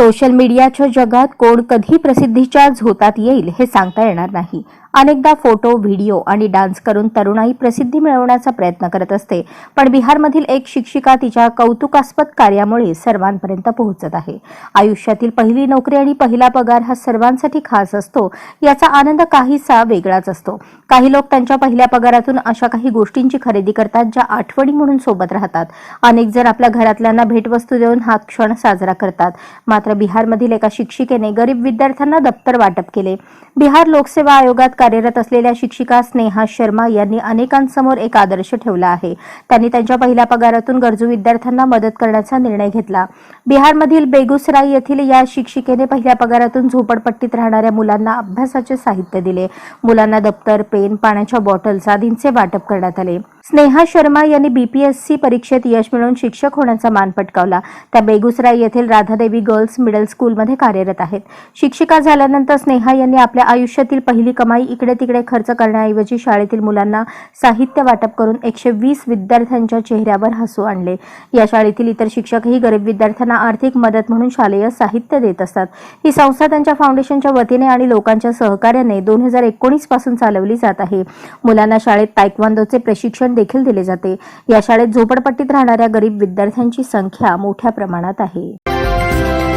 Social मीडियाच्या जगात कोण कधी प्रसिद्धीच्या झोतात येईल हे सांगता येणार नाही. अनेकदा फोटो व्हिडिओ आणि डान्स करून तरुणाई प्रसिद्धी मिळवण्याचा प्रयत्न करत असते. पण बिहारमधील एक शिक्षिका तिच्या कौतुकास्पद कार्यामुळे सर्वांपर्यंत पोहोचत आहे. आयुष्यातील पहिली नोकरी आणि पहिला पगार हा सर्वांसाठी खास असतो. याचा आनंद काहीसा वेगळाच असतो. काही लोक त्यांच्या पहिल्या पगारातून अशा काही गोष्टींची खरेदी करतात ज्या आठवणी म्हणून सोबत राहतात. अनेक जण आपल्या घरातल्यांना भेटवस्तू देऊन हा क्षण साजरा करतात. मात्र बिहारमधील एका शिक्षिकेने गरीब विद्यार्थ्यांना दप्तर वाटप केले. बिहार लोकसेवा आयोगात कार्यरत असलेल्या शिक्षिका स्नेहा शर्मा यांनी अनेकांसमोर एक आदर्श ठेवला आहे. त्यांनी त्यांच्या पहिल्या पगारातून गरजू विद्यार्थ्यांना मदत करण्याचा निर्णय घेतला. बिहारमधील बेगुसराई येथील या शिक्षिकेने पहिल्या पगारातून झोपडपट्टीत राहणाऱ्या मुलांना अभ्यासाचे साहित्य दिले. मुलांना दप्तर पेन पाण्याच्या बॉटल्स आदींचे वाटप करण्यात आले. स्नेहा शर्मा यांनी बीपीएससी परीक्षेत यश मिळवून शिक्षक होण्याचा मान पटकावला. त्या बेगुसराय येथील राधादेवी गर्ल्स मिडल स्कूलमध्ये कार्यरत आहेत. शिक्षिका झाल्यानंतर स्नेहा यांनी आपल्या आयुष्यातील पहिली कमाई इकडे तिकडे खर्च करण्याऐवजी शाळेतील मुलांना साहित्य वाटप करून एकशे वीस विद्यार्थ्यांच्या चेहऱ्यावर हसू आणले. या शाळेतील इतर शिक्षकही गरीब विद्यार्थ्यांना आर्थिक मदत म्हणून शालेय साहित्य देत असतात. ही संस्था त्यांच्या फाउंडेशनच्या वतीने आणि लोकांच्या सहकार्याने दोन हजार एकोणीसपासून चालवली जात आहे. मुलांना शाळेत तायक्वांदोचे प्रशिक्षण देखील दिले जाते. या शाळेत झोपडपट्टीत राहणाऱ्या गरीब विद्यार्थ्यांची संख्या मोठ्या प्रमाणात आहे.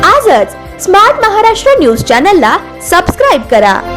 आजच स्मार्ट महाराष्ट्र न्यूज चॅनलला सबस्क्राईब करा.